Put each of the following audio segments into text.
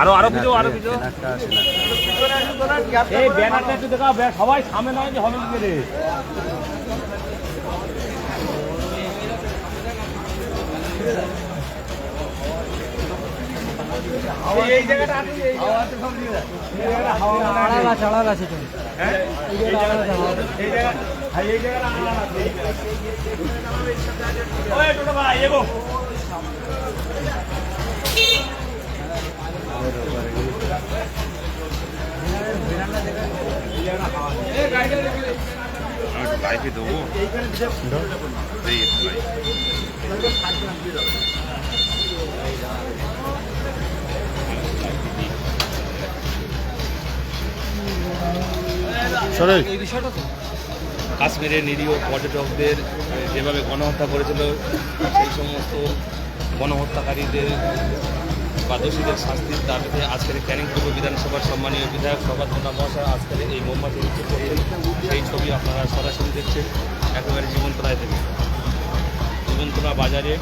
আরও আরও কিছু আরও কিছু এই ব্যানারটা একটু দেখা সবাই সামনে নয় যে হবে কি রে এই জায়গাটা আছে এই জায়গাটা সব দিয়ে দাও। এই জায়গাটা হাওয়া মারা আড়াল নেই। আছে আড়াল আছে হ্যাঁ? এই জায়গাটা এই জায়গা হ্যাঁ, এই জায়গাটা আলাদা আছে। ওই টোটো ভাই এগো কাশ্মীরের নিরীহ পর্যটকদের যেভাবে গণহত্যা করেছিল সেই সমস্ত গণহত্যাকারীদের বা দোষীদের শাস্তির দাবিতে আজকের ক্যানিং পূর্ব বিধানসভার সম্মানীয় বিধায়ক মোল্লা মহাশয় আজকের এই মোমবাতি মিছিল করছেন। সেই ছবি আপনারা সরাসরি দেখছেন, একেবারে জীবনতলায় থেকে। জীবনতলা বাজারে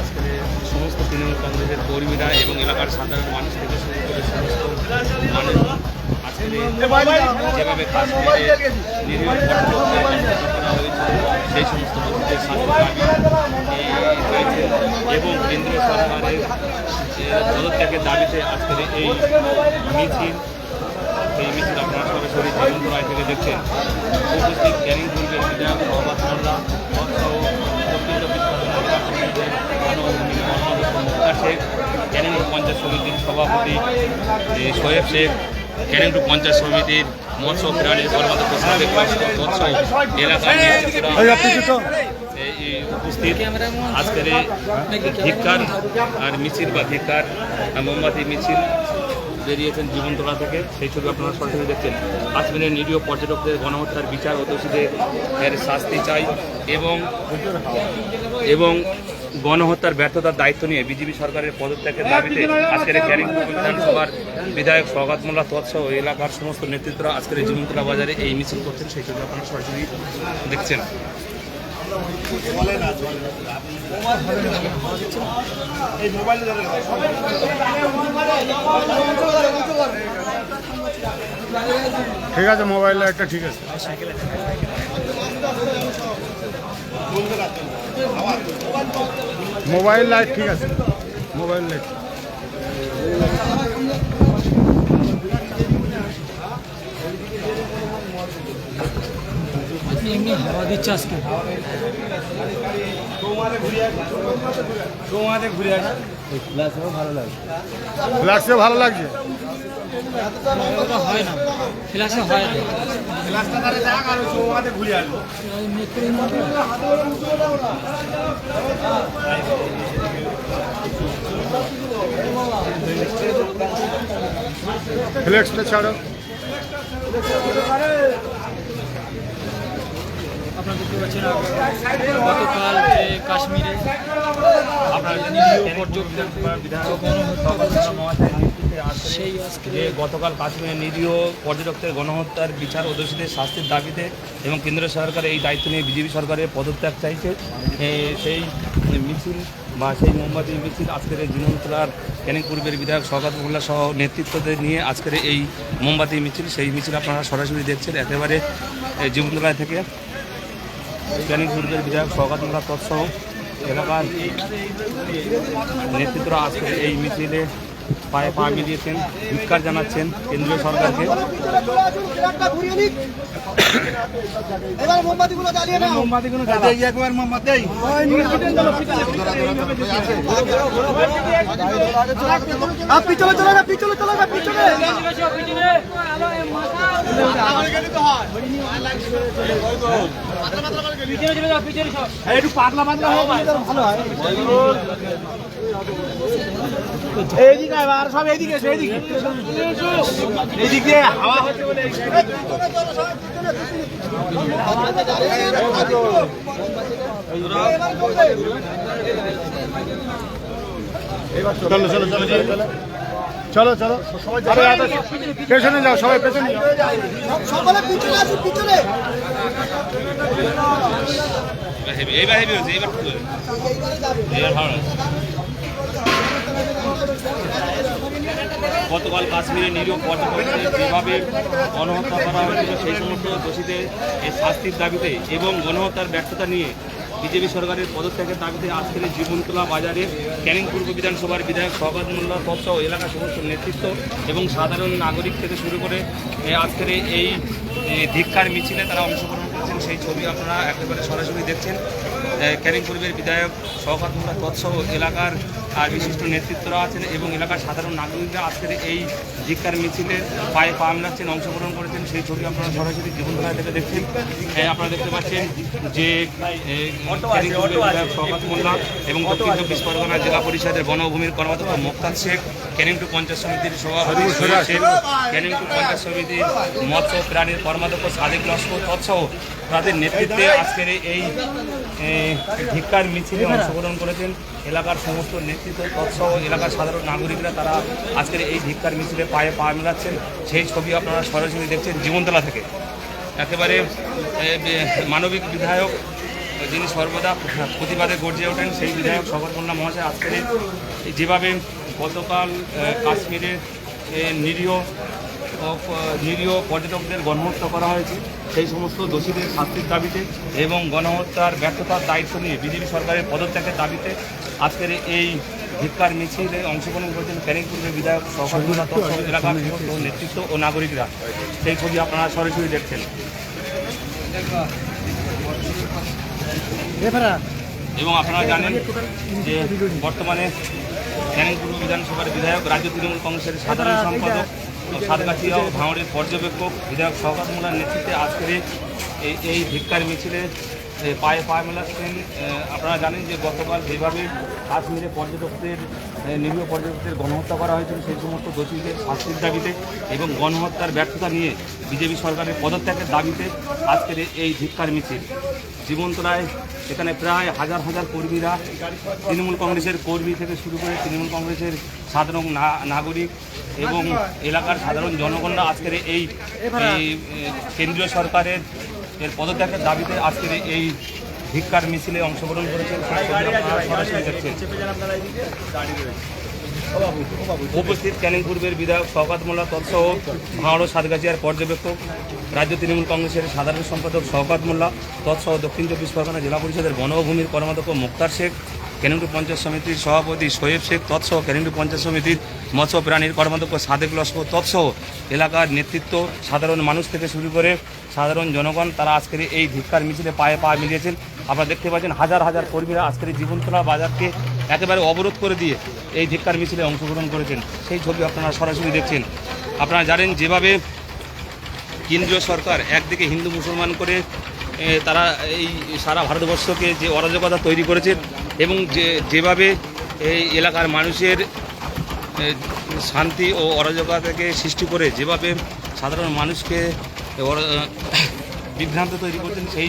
আজকের সমস্ত তৃণমূল কংগ্রেসের কর্মীরা এবং এলাকার সাধারণ মানুষ থেকে শুরু করে সমস্ত মানুষ এই যেভাবে কাশ্মীরে নিরীহ সেই সমস্ত এই চাইছেন এবং কেন্দ্রীয় সরকারের পদত্যাগের দাবিতে আজকের এই মিছিল এই মিছিল আপনারা সরাসরি জীবনতলায় থেকে দেখছেন। উপস্থিত ক্যানিং পূর্বের বিধায়ক মোহাম্মদ মোল্লা সহ বিখ্যাত শেখ ক্যানিং পঞ্চায়েত সমিতির সভাপতি শোয়েব শেখ ক্যানিং পঞ্চায়েত সমিতির মৎস্য প্রাণী কর্মত মৎস্য এলাকার উপস্থিত। আজকের ধিক্কার আর মিছিল বা ধিক্কার মোমবাতি মিছিল বেরিয়েছেন জীবনতলা থেকে। সেই ছবি আপনারা সরাসরি দেখছেন। কাশ্মীরের নিরীহ পর্যটকদের গণহত্যার বিচার ও দোষীদের এর শাস্তি চাই এবং এবং গণহত্যার ব্যর্থতার দায়িত্ব নিয়ে বিজেপি সরকারের পদত্যাগের দাবিতে আজকের ক্যারিং বিধানসভার বিধায়ক সৌগাত মোল্লা, তৎসহ এলাকার সমস্ত নেতৃত্বরা আজকের এই জীবনতলা বাজারে এই মিছিল করছেন। সেই ছবি আপনারা সরাসরি দেখছেন। ঠিক আছে মোবাইল একটা ঠিক আছে। মোবাইল লাইট ঠিক আছে। মোবাইল লাইট আপনি এমনি হাওয়া দিচ্ছে আজকে। ফ্ল্যাক্সে ভালো লাগছে। হয় না। হয় না। যাক আর ওই চৌমাতে ঘুরে আসব মেট্রোর মতো ফ্লেক্সটা ছাড়ো আপনারা দেখতে পাচ্ছেন গতকাল যে কাশ্মীরে আপনার নিরীহ যে গতকাল কাশ্মীরের নিরীহ পর্যটকদের গণহত্যার বিচার ও শাস্তির দাবিতে এবং কেন্দ্র সরকার এই দায়িত্ব নিয়ে বিজেপি সরকারের পদত্যাগ চাইছে। সেই মিছিল বা সেই মোমবাতি মিছিল আজকের এই জীবনতলার ক্যানিং পূর্বের বিধায়ক সৌগাত মোল্লা সহ নেতৃত্বদের নিয়ে আজকের এই মোমবাতি মিছিল, সেই মিছিল আপনারা সরাসরি দেখছেন একেবারে জীবনতলায় থেকে। ক্যানিং পূর্বের বিধায়ক সৌগাত মোল্লা তৎসহ এলাকার নেতৃত্বরা আজকে এই মিছিলে পায়ে পা মিলিয়েছেন ধিক্কার জানাচ্ছেন কেন্দ্রীয় সরকারকে। পিছনে একটু পাতলা এইদিকে চলো চলো চলো চলো। চলো চলো। পেছনে যাও সবাই পেছনে সকলে পিছনে আসুন পিছনে। এইবার হেভি হচ্ছে এইবার এইবার ভালো গতকাল কাশ্মীরে নিরীহ পর্যটকদের যেভাবে গণহত্যা করা হয়েছিল সেই সমস্ত দোষীদের এই শাস্তির দাবিতে এবং গণহত্যার ব্যর্থতা নিয়ে বিজেপি সরকারের পদত্যাগের দাবিতে আজকের জীবনতলা বাজারে ক্যানিং পূর্ব বিধানসভার বিধায়ক সহকাজ মোল্লা তৎসহ এলাকার সমস্ত নেতৃত্ব এবং সাধারণ নাগরিক থেকে শুরু করে আজকের এই- ধিক্ষার মিছিলে তারা অংশগ্রহণ করেছেন। সেই ছবি আপনারা একেবারে সরাসরি দেখছেন। ক্যানিং পূর্বের বিধায়ক শওকত তৎসহ এলাকার আর বিশিষ্ট নেতৃত্বরা আছেন এবং এলাকার সাধারণ নাগরিকরা আজকের এই ধিক্কার মিছিলে পায়ে পা মেলাচ্ছেন অংশগ্রহণ করেছেন। সেই ছবি আপনারা সরাসরি জীবনধারা থেকে দেখছেন। আপনারা দেখতে পাচ্ছেন যে ক্যানিং বিধায়ক শওকত মোল্লা এবং দক্ষিণ চব্বিশ পরগনা জেলা পরিষদের বনভূমির কর্মকর্তা মোক্তার শেখ ক্যানিং টু পঞ্চায়েত সমিতির সভাপতি সৈয়দ ক্যানিং টু পঞ্চায়েত সমিতির মৎস্য প্রাণীর কর্মাধ্যক্ষ সাদেক লস্কর তৎসহ তাদের নেতৃত্বে আজকের এই ধিক্কার মিছিলে অংশগ্রহণ করেছেন এলাকার সমস্ত নেতৃত্ব তৎসহ এলাকার সাধারণ নাগরিকরা। তারা আজকের এই ধিক্কার মিছিলে পায়ে পা মেলাচ্ছেন। সেই ছবি আপনারা সরাসরি দেখছেন জীবনতলা থেকে। একেবারে মানবিক বিধায়ক যিনি সর্বদা প্রতিবাদে গর্জে ওঠেন সেই বিধায়ক শকরকন্যা মহাশয় আজকের যেভাবে গতকাল কাশ্মীরে নিরীহ নিরীহ পর্যটকদের গণহত্যা করা হয়েছে। সেই সমস্ত দোষীদের শাস্তির দাবিতে এবং গণহত্যার ব্যর্থতার দায়িত্ব নিয়ে বিজেপি সরকারের পদত্যাগের দাবিতে আজকের এই ধিক্কার মিছিলে অংশগ্রহণ করেছেন ক্যানিংপুরের বিধায়ক সহকর্মীরা এলাকার সমস্ত নেতৃত্ব ও নাগরিকরা। সেই ছবি আপনারা সরাসরি দেখছেন। এবং আপনারা জানেন যে বর্তমানে ক্যানিংপুর বিধানসভার বিধায়ক, রাজ্য তৃণমূল কংগ্রেসের সাধারণ সম্পাদক, সাতগাছিয়া ও ভাঙড়ের পর্যবেক্ষক, বিধায়ক মোল্লার নেতৃত্বে আজকের এই এই ধিক্কার মিছিলে পায়ে পা মেলাচ্ছেন। আপনারা জানেন যে গতকাল যেভাবে কাশ্মীরে পর্যটকদের নিরীহ পর্যটকদের গণহত্যা করা হয়েছিল, সেই সমস্ত দোষীদের শাস্তির দাবিতে এবং গণহত্যার ব্যর্থতা নিয়ে বিজেপি সরকারের পদত্যাগের দাবিতে আজকের এই ধিক্কার মিছিল। জীবন্তরায় এখানে প্রায় হাজার হাজার কর্মীরা, তৃণমূল কংগ্রেসের কর্মী থেকে শুরু করে তৃণমূল কংগ্রেসের সাধারণ নাগরিক এবং এলাকার সাধারণ জনগণরা আজকের এই কেন্দ্রীয় সরকারের এর পদত্যাগের দাবিতে আজকের এই ধিক্কার মিছিলে অংশগ্রহণ করেছেন। সরাসরি উপস্থিত ক্যানিং পূর্বের বিধায়ক শওকাত মোল্লা তৎসহ ভাঁড় সাতগাছিয়ার পর্যবেক্ষক, রাজ্য তৃণমূল কংগ্রেসের সাধারণ সম্পাদক শওকাত মোল্লা, তৎসহ দক্ষিণ চব্বিশ পরগনা জেলা পরিষদের বনভূমির কর্মাধ্যক্ষ মুক্তার শেখ ক্যানিংটু পঞ্চায়েত সমিতির সভাপতি শোয়েব শেখ, তৎসহ ক্যানিংটু পঞ্চায়েত সমিতির মৎস্য প্রাণীর কর্মাধ্যক্ষ সাদেক লস্কর, তৎসহ এলাকার নেতৃত্ব সাধারণ মানুষ থেকে শুরু করে সাধারণ জনগণ তারা আজকের এই ধিক্কার মিছিলে পায়ে পা মিলিয়েছেন। আপনারা দেখতে পাচ্ছেন হাজার হাজার কর্মীরা আজকের জীবনতলা বাজারকে একেবারে অবরোধ করে দিয়ে এই ধিক্কার মিছিলে অংশগ্রহণ করেছেন। সেই ছবি আপনারা সরাসরি দেখছেন। আপনারা জানেন যেভাবে কেন্দ্রীয় সরকার একদিকে হিন্দু মুসলমান করে তারা এই সারা ভারতবর্ষকে যে অরাজকতা তৈরি করেছে এবং যে, যেভাবে এই এলাকার মানুষের শান্তি ও অরাজকতাকে সৃষ্টি করে যেভাবে সাধারণ মানুষকে বিভ্রান্ত তৈরি করছেন, সেই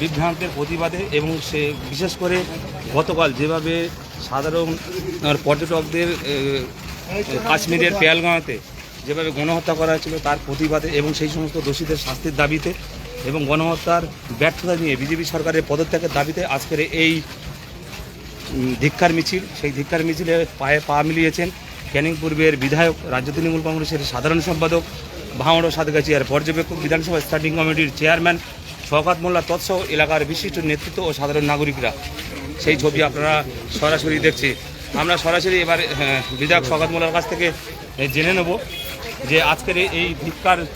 বিভ্রান্তের প্রতিবাদে এবং সে বিশেষ করে গতকাল যেভাবে সাধারণ পর্যটকদের কাশ্মীরের পেয়ালগাঁওতে যেভাবে গণহত্যা করা হয়েছিল তার প্রতিবাদে এবং সেই সমস্ত দোষীদের শাস্তির দাবিতে এবং গণহত্যার ব্যর্থতা নিয়ে বিজেপি সরকারের পদত্যাগের দাবিতে আজকের এই উম, ধিক্কার মিছিল সেই ধিক্কার মিছিলে পায়ে পা মিলিয়েছেন ক্যানিং পূর্বের বিধায়ক রাজ্য তৃণমূল কংগ্রেসের সাধারণ সম্পাদক ভাঙড় সাতগাছিয়ার পর্যবেক্ষক বিধানসভা স্ট্যান্ডিং কমিটির চেয়ারম্যান শওকাত মোল্লা তৎসহ এলাকার বিশিষ্ট নেতৃত্ব ও সাধারণ নাগরিকরা। সেই ছবি আপনারা সরাসরি দেখছি। আমরা সরাসরি এবার বিধায়ক শওকাত মোল্লার কাছ থেকে জেনে নেব যে আজকের এই- ধিক্কার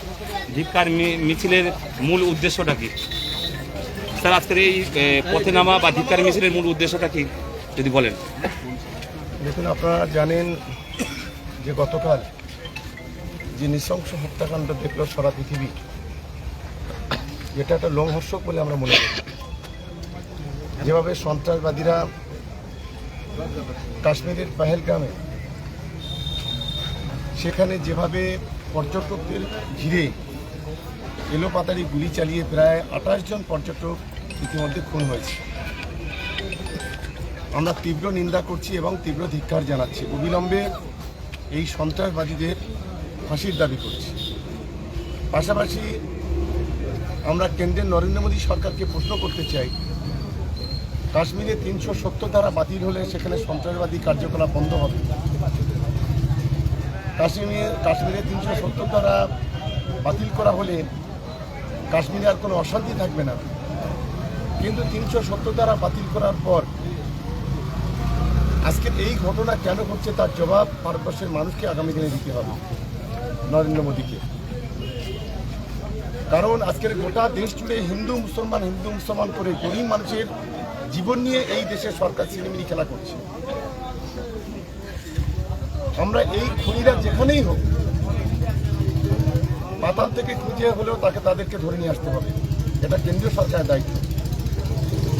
ধিক্কার মিছিলের মূল উদ্দেশ্যটা কি? স্যার, আজকের এই পথে নামা বা ধিক্কার মিছিলের মূল উদ্দেশ্যটা কি? যদি বলেন। দেখুন, আপনারা জানেন যে গতকাল যে নৃশংস হত্যাকাণ্ড দেখল সারা পৃথিবী। যেটা একটা লোমহর্ষক বলে আমরা মনে করি। যেভাবে সন্ত্রাসবাদীরা কাশ্মীরের পাহেলগ্রামে সেখানে যেভাবে পর্যটকদের ঘিরে এলোপাতাড়ি গুলি চালিয়ে প্রায় আঠাশ জন পর্যটক ইতিমধ্যে খুন হয়েছে। আমরা তীব্র নিন্দা করছি এবং তীব্র ধিক্ষার জানাচ্ছি। অবিলম্বে এই সন্ত্রাসবাদীদের ফাঁসির দাবি করছি। পাশাপাশি আমরা কেন্দ্রের নরেন্দ্র মোদী সরকারকে প্রশ্ন করতে চাই। কাশ্মীরে তিনশো সত্তর ধারা বাতিল হলে সেখানে সন্ত্রাসবাদী কার্যকলাপ বন্ধ হবে। কাশ্মীরে কাশ্মীরে তিনশো সত্তর ধারা বাতিল করা হলে কাশ্মীরে আর কোনো অশান্তি থাকবে না। কিন্তু তিনশো সত্তর ধারা বাতিল করার পর আজকের এই ঘটনা কেন ঘটছে তার জবাব ভারতবর্ষের মানুষকে আগামী দিনে দিতে হবে, নরেন্দ্র মোদীকে। কারণ আজকের গোটা দেশ জুড়ে হিন্দু, মুসলমান হিন্দু, মুসলমান করে গরিব মানুষের জীবন নিয়ে এই দেশের সরকার সিনেমিনি খেলা করছে। আমরা এই খুনিরা যেখানেই হোক, পাতাল থেকে খুঁজে হলেও তাকে তাদেরকে ধরে নিয়ে আসতে হবে। এটা কেন্দ্রীয় সরকারের দায়িত্ব।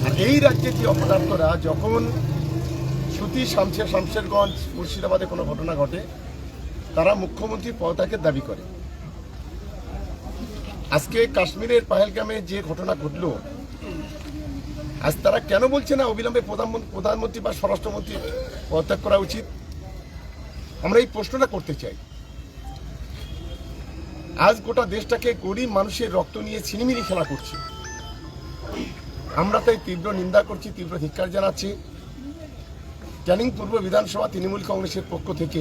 আর এই রাজ্যের যে অপদার্থরা, যখন সুতি শামশের শামশেরগঞ্জ মুর্শিদাবাদে কোনো ঘটনা ঘটে, তারা মুখ্যমন্ত্রী পদত্যাগের দাবি করে। আজকে কাশ্মীরের পাহেলগামে যে ঘটনা ঘটলো, আজ তারা কেন বলছে না অবিলম্বে প্রধানমন্ত্রী প্রধানমন্ত্রী বা স্বরাষ্ট্রমন্ত্রী পদত্যাগ করা উচিত? আমরা এই প্রশ্নটা করতে চাই। আজ গোটা দেশটাকে গরিব মানুষের রক্ত নিয়ে ছিনিমিনি খেলা করছে। আমরা তাই তীব্র নিন্দা করছি, তীব্র ধিক্কার জানাচ্ছি। ক্যানিং পূর্ব বিধানসভা তৃণমূল কংগ্রেসের পক্ষ থেকে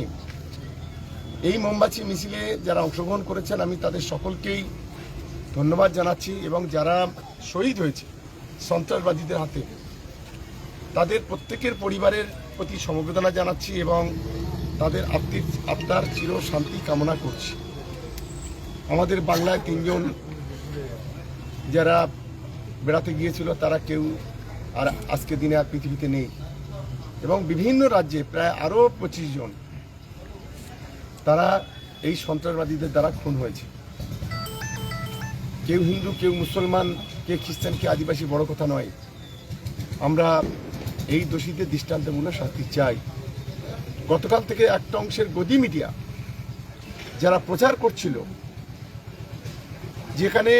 এই মোমবাতি, মিছিলে যারা অংশগ্রহণ করেছেন, আমি তাদের সকলকেই ধন্যবাদ জানাচ্ছি এবং যারা শহীদ হয়েছে সন্ত্রাসবাদীদের হাতে, তাদের প্রত্যেকের পরিবারের প্রতি সমবেদনা জানাচ্ছি এবং তাদের আত্মীর আত্মার চির শান্তি কামনা করছি। আমাদের বাংলায় তিনজন যারা বেড়াতে গিয়েছিল, তারা কেউ আর আজকে দিনে আর পৃথিবীতে নেই। এবং বিভিন্ন রাজ্যে প্রায় আরও পঁচিশ জন, তারা এই সন্ত্রাসবাদীদের দ্বারা খুন হয়েছে। কেউ হিন্দু, কেউ মুসলমান কে খ্রিস্টান কে আদিবাসী বড় কথা নয়। আমরা এই দোষীদের দৃষ্টান্তমূলক শাস্তি চাই। গতকাল থেকে একটা অংশের গদি মিডিয়া যারা প্রচার করছিল, যেখানে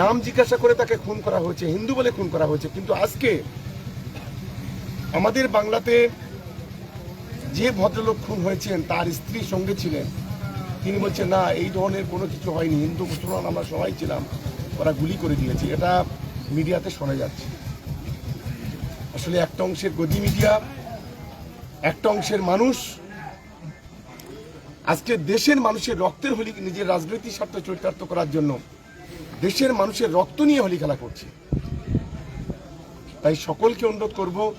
নাম জিজ্ঞাসা করে তাকে খুন করা হয়েছে, হিন্দু বলে খুন করা হয়েছে, কিন্তু আজকে আমাদের বাংলাতে যে ভদ্রলোক খুন হয়েছেন, তার স্ত্রী সঙ্গে ছিলেন। তিনি বলছেন, না, এই ধরনের কোনো কিছু হয়নি। হিন্দু, মুসলমান আমরা সবাই ছিলাম। ওরা গুলি করে দিয়েছে। এটা মিডিয়াতে শোনা যাচ্ছে। আসলে একটা অংশের গদি মিডিয়া, একটা অংশের মানুষ। আজকে দেশের মানুষের রক্তের হোলি নিজের রাজনৈতিক স্বার্থ চরিতার্থ করার জন্য দেশের মানুষের রক্ত নিয়ে হোলি খেলা করছে। তাই সকলকে অনুরোধ করব,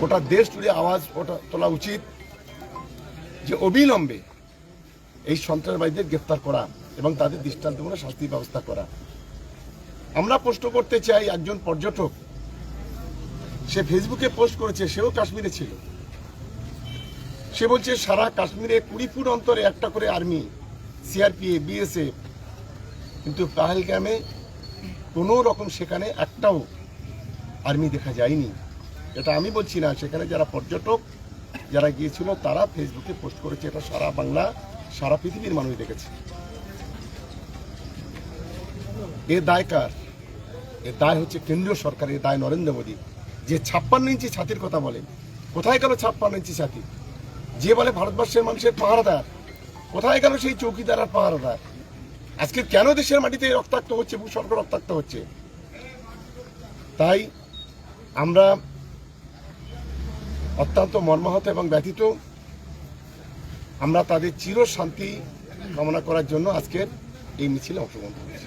গোটা দেশ জুড়ে আওয়াজ ওঠা- তোলা উচিত যে অবিলম্বে এই সন্ত্রাসবাদীদের গ্রেফতার করা এবং তাদের দৃষ্টান্তমূলক শাস্তির ব্যবস্থা করা। আমরা প্রশ্ন করতে চাই একজন পর্যটক। সে ফেসবুকে পোস্ট করেছে, সেও কাশ্মীরে ছিল। সে বলছে, সারা কাশ্মীরে কুড়ি ফুট অন্তরে একটা করে আর্মি সিআরপিএফ বিএসএফ কিন্তু পাহেলগ্রামে কোনো রকম সেখানে একটাও আর্মি দেখা যায়নি। এটা আমি বলছি না, সেখানে যারা পর্যটক যারা গিয়েছিল তারা ফেসবুকে পোস্ট করেছে, এটা সারা বাংলা। সারা পৃথিবীর মানুষ দেখেছে। এ দায় কার? এ দায় হচ্ছে কেন্দ্রীয় সরকারের দায় নরেন্দ্র মোদী। যে ছাপ্পান্ন ইঞ্চি ছাতির কথা বলে, কোথায় গেল ছাপ্পান্ন ইঞ্চি ছাতি? যে বলে ভারতবর্ষের মানুষের পাহারাদার, কোথায় গেল সেই চৌকিদার আর পাহারাদার? আজকে কেন দেশের মাটিতে রক্তাক্ত হচ্ছে, ভূস্বর্গ রক্তাক্ত হচ্ছে? তাই আমরা অত্যন্ত মর্মাহত এবং ব্যথিত আমরা তাদের চির শান্তি কামনা করার জন্য আজকের এই মিছিলে অংশগ্রহণ করেছি।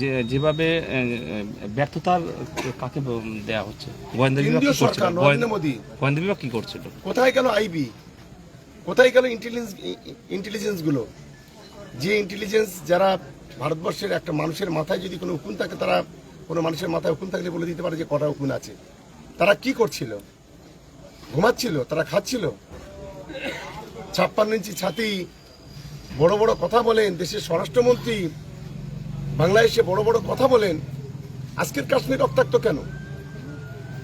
যে যেভাবে ব্যর্থতার কাকে দেয়া হচ্ছে? কেন্দ্রীয় সরকার নরেন্দ্র মোদী। গোয়েন্দা বিভাগ কি করছিল? কোথায় গেল আইবি কোথায় গেল ইন্টেলিজেন্স ইন্টেলিজেন্সগুলো? যে ইন্টেলিজেন্স যারা ভারতবর্ষের একটা মানুষের মাথায় যদি কোনো উকুন থাকে তারা কোনো মানুষের মাথায় উকুন থাকলে বলে দিতে পারে যে কটা উকুন আছে। তারা কি করছিল? ঘুমাচ্ছিল? তারা খাচ্ছিল? ছাপ্পান্ন ইঞ্চি ছাতি, বড় বড় কথা বলেন, দেশের স্বরাষ্ট্রমন্ত্রী বাংলাদেশে বড় বড় কথা বলেন, আজকের কাশ্মীর রক্তাক্ত কেন?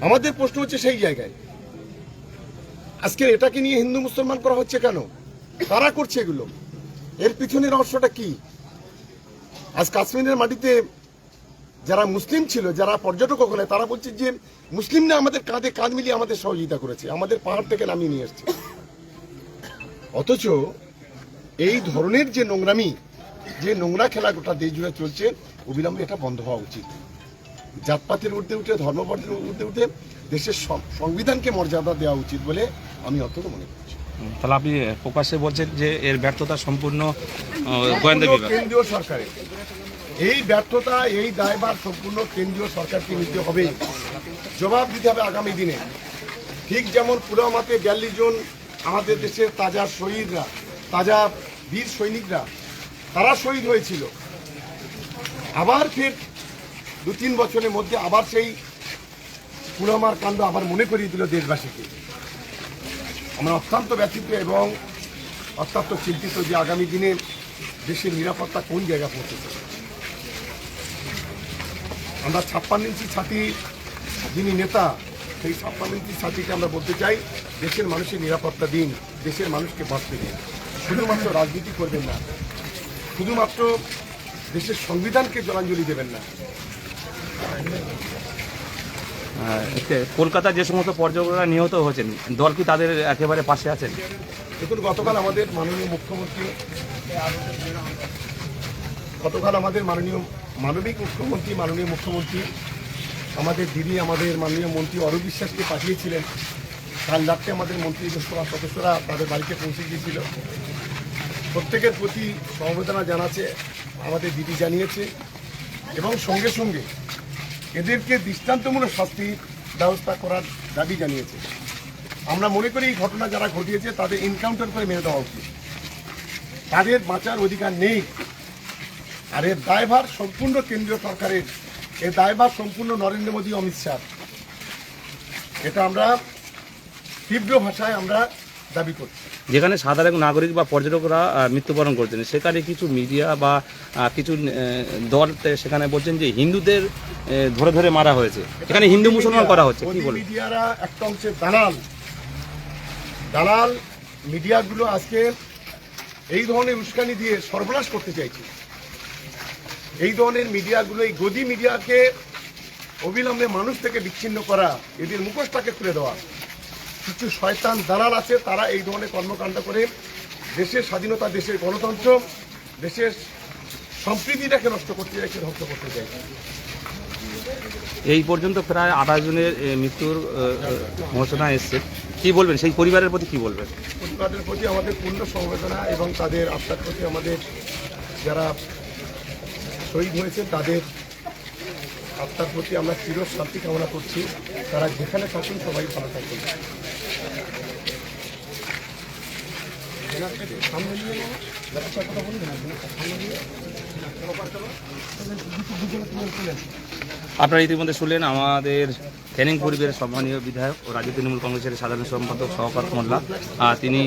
আমাদের প্রশ্ন হচ্ছে সেই জায়গায়। আজকে এটাকে নিয়ে হিন্দু মুসলমান করা হচ্ছে কেন? কারা করছে এগুলো? এর পিছনে রহস্যটা কি? আজ কাশ্মীরের মাটিতে যারা মুসলিম ছিল, যারা পর্যটক ওখানে, তারা বলছে যে, মুসলিমরা আমাদের কাঁধে কাঁধ মিলিয়ে আমাদের সহযোগিতা করেছে, আমাদের পাহাড় থেকে নামিয়ে নিয়ে এসছে। অথচ এই ধরনের যে নোংরামি যে নোংরা খেলা গোটা দেশ জুড়ে চলছে অবিলম্বে এটা বন্ধ হওয়া উচিত। জাতপাতের ঊর্ধ্বে উঠে ধর্মপথের ঊর্ধ্বে উঠে দেশের সংবিধানকে মর্যাদা দেওয়া উচিত বলে আমি অন্তত মনে করছি। তাহলে আপনি প্রকাশ্যে বলছেন যে এর ব্যর্থতা সম্পূর্ণ গোয়েন্দা বিভাগ। কেন্দ্রীয় সরকারের এই ব্যর্থতা এই দায়ভার সম্পূর্ণ কেন্দ্রীয় সরকারকে নিতে হবে। জবাব দিতে হবে আগামী দিনে। ঠিক যেমন পুলওয়ামাতে বিয়াল্লিশ জন আমাদের দেশের তাজা শহীদরা, তাজা বীর সৈনিকরা, তারা শহীদ হয়েছিল। আবার ফের দু তিন বছরের মধ্যে আবার সেই পুলওয়ামার কাণ্ড আবার মনে করিয়ে দিল দেশবাসীকে। আমরা অত্যন্ত ব্যথিত এবং অত্যন্ত চিন্তিত যে আগামী দিনে দেশের নিরাপত্তা কোন জায়গা পৌঁছেছে। আমরা ছাপ্পান্ন ইঞ্চি ছাতি যিনি নেতা সেই ছাপ্পান্ন ইঞ্চি আমরা বলতে চাই দেশের মানুষের নিরাপত্তা দিন দেশের মানুষকে বাঁচতে দিন। শুধুমাত্র রাজনীতি করবেন না শুধুমাত্র দেশের সংবিধানকে জলাঞ্জলি দেবেন না। কলকাতায় যে সমস্ত পর্যটকরা নিহত হয়েছেন দল কি তাদের একেবারে পাশে আছেন? দেখুন গতকাল আমাদের মাননীয় মুখ্যমন্ত্রী গতকাল আমাদের মাননীয় মানবিক মুখ্যমন্ত্রী মাননীয় মুখ্যমন্ত্রী আমাদের দিদি, আমাদের মাননীয় মন্ত্রী অরূপ বিশ্বাসকে পাঠিয়েছিলেন। কাল রাত্রে আমাদের মন্ত্রী সভা সদস্যরা তাদের বাড়িতে পৌঁছে গিয়েছিল। প্রত্যেকের প্রতি সমবেদনা জানাচ্ছে, আমাদের দিদি জানিয়েছে এবং সঙ্গে সঙ্গে এদেরকে দৃষ্টান্তমূলক শাস্তির ব্যবস্থা করার দাবি জানিয়েছে। আমরা মনে করি এই ঘটনা যারা ঘটিয়েছে, তাদের এনকাউন্টার করে মেরে দেওয়া উচিত। তাদের বাঁচার অধিকার নেই। আর এর দায়ভার সম্পূর্ণ কেন্দ্রীয় সরকারের। এর দায়ভার সম্পূর্ণ নরেন্দ্র মোদী অমিত শাহ। এটা আমরা তীব্র ভাষায় আমরা দাবি করছি। যেখানে সাধারণ নাগরিক বা পর্যটকরা মৃত্যুবরণ করছেন। সেখানে কিছু মিডিয়া বা কিছু দল সেখানে বলছেন যে হিন্দুদের ধরে ধরে মারা হয়েছে। এখানে হিন্দু মুসলমান করা হচ্ছে কি বলবেন মিডিয়ারা একটা অংশের দালাল। দালাল মিডিয়াগুলো আজকে এই ধরনের উস্কানি দিয়ে সর্বনাশ করতে চাইছে। এই ধরনের মিডিয়াগুলো এই গদি মিডিয়াকে অবিলম্বে মানুষ থেকে বিচ্ছিন্ন করা এদের মুখোশটাকে খুলে দেওয়া। কিছু শয়তান দালাল আছে তারা এই ধরনের কর্মকাণ্ড করে। দেশের স্বাধীনতা দেশের গণতন্ত্র দেশের সম্প্রীতিটাকে নষ্ট করতে চাইছে ধ্বংস করতে চাইছে। এই পর্যন্ত প্রায় আঠাশ জনের মৃত্যুর ঘোষণা এসছে। কি বলবেন? সেই পরিবারের প্রতি কি বলবেন? পরিবারের প্রতি আমাদের পূর্ণ সমবেদনা এবং তাদের আত্মার প্রতি আমাদের যারা শহীদ হয়েছে, তাদের আত্মার প্রতি আমরা চির শান্তি কামনা করছি তারা যেখানে থাকুন, সবাই ভালো থাকুন। কথা বলুন। আপনারা ইতিমধ্যে শুনলেন আমাদের ক্যানিং পরিবারের সম্মানীয় বিধায়ক ও রাজ্য তৃণমূল কংগ্রেসের সাধারণ সম্পাদক সহকার মোল্লা। তিনি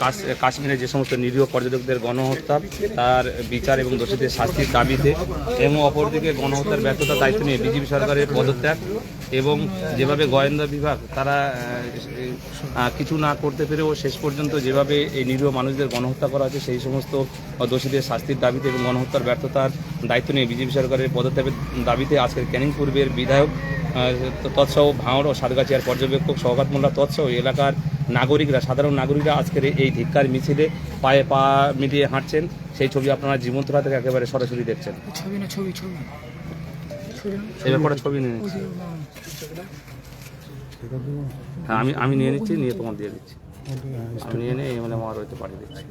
কাশ- কাশ্মীরে যে সমস্ত নিরীহ পর্যটকদের গণহত্যা, তার বিচার এবং দোষীদের শাস্তির দাবিতে এবং অপরদিকে গণহত্যার ব্যর্থতার দায়িত্ব নিয়ে বিজেপি সরকারের পদত্যাগ এবং যেভাবে গোয়েন্দা বিভাগ তারা কিছু না করতে পেরেও শেষ পর্যন্ত যেভাবে এই নিরীহ মানুষদের গণহত্যা করা হচ্ছে, সেই সমস্ত দোষীদের শাস্তির দাবিতে এবং গণহত্যার ব্যর্থতার দায়িত্ব নিয়ে বিজেপি সরকারের পদত্যাগের দাবিতে আজকের ক্যানিং পূর্বের বিধায়ক তৎসহ ভাঁড় ও সাতগাছিয়ার পর্যবেক্ষক সৌগাত মোল্লা তৎসহ এলাকার নাগরিকরা সাধারণ নাগরিকরা আজকের এই ধিক্কার মিছিলে পায়ে পা মিলিয়ে হাঁটছেন। সেই ছবি আপনারা জীবন্তরা থেকে একেবারে সরাসরি দেখছেন। ছবি না ছবি ছবি। ছবি না ছবি নিয়ে নিচ্ছি। হ্যাঁ আমি আমি নিয়ে নিচ্ছি নিয়ে তোমার দিয়ে দিচ্ছি। আমি নিয়ে নিয়ে এমএলএ আমার হইতে পাঠিয়ে দিচ্ছি।